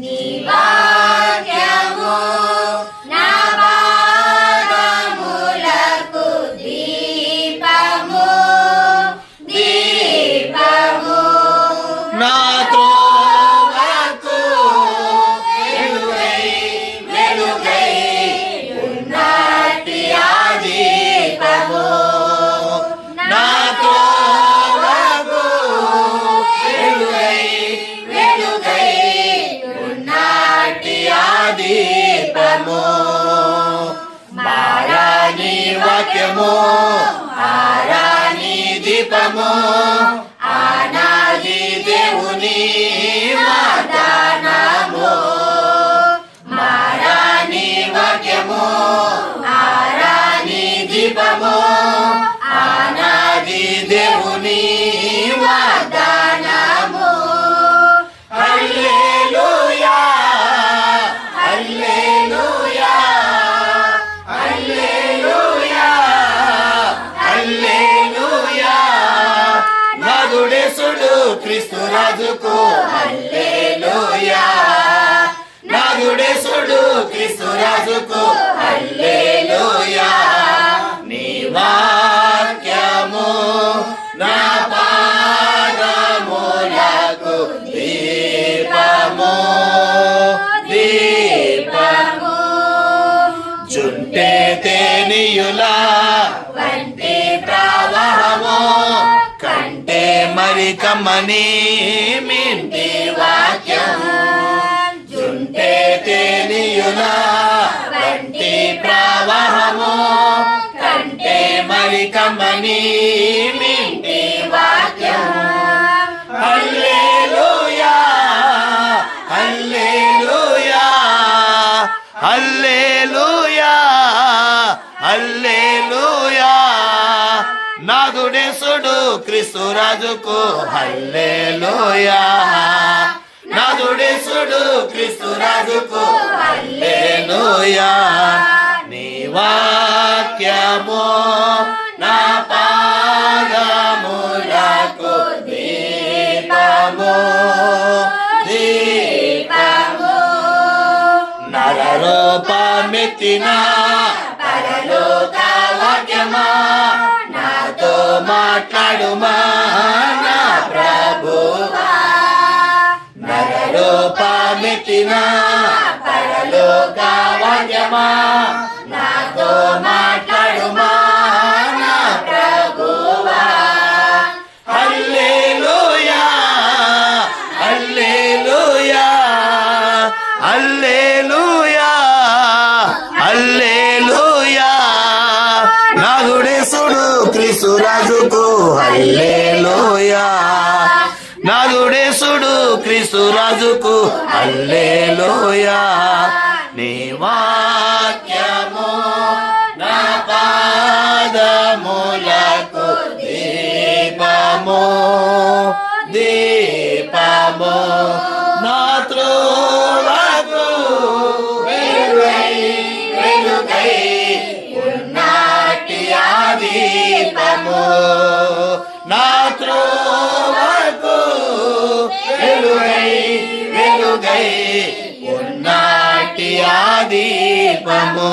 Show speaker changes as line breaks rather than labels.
నీ వాక్యము దీపము
మారాని వాక్యము ఆరాని దీపము ఆనాది దేవుని వాగ్దానము. మారాని వాక్యము ఆరాని దీపము క్రీస్తు రాజుకు. హల్లెలూయా. నాదుడేసుడు క్రీస్తు రాజుకు. హల్లెలూయా. నీ వాక్యము నా పాదములకు దీపము. దీపము. జుంటే తేనియులా. మరి మింటి వాక్యం. జుంటే తేనియులా వంటి ప్రవాహము. కంటే మరి కమ్మని మింటి వాక్యం. హల్లెలూయా హల్లెలూయా హల్లెలూయా హల్లెలూయా. నాదుడేసుడు క్రీస్తు రాజుకు హల్లెలూయా. నాదుడేసుడు క్రిస్తురాజుకు రాజుకు హల్లెలూయా. నీ వాక్యము నా పాదములకు దీపము దీపము. నరరూపమెత్తిన పరలోక వాక్యమా మాట్లాడుమా నా ప్రభువా. నరరూపమెత్తిన పరలోక నాదుడేసుడు క్రీస్తు రాజుకు. హల్లెలూయా. నీ వాక్యము నా పాదములకు దీపము దీపము నా త్రోలకు వెలుగై వెలుగై. వెలుగై ఉన్నటి ఆ దీపము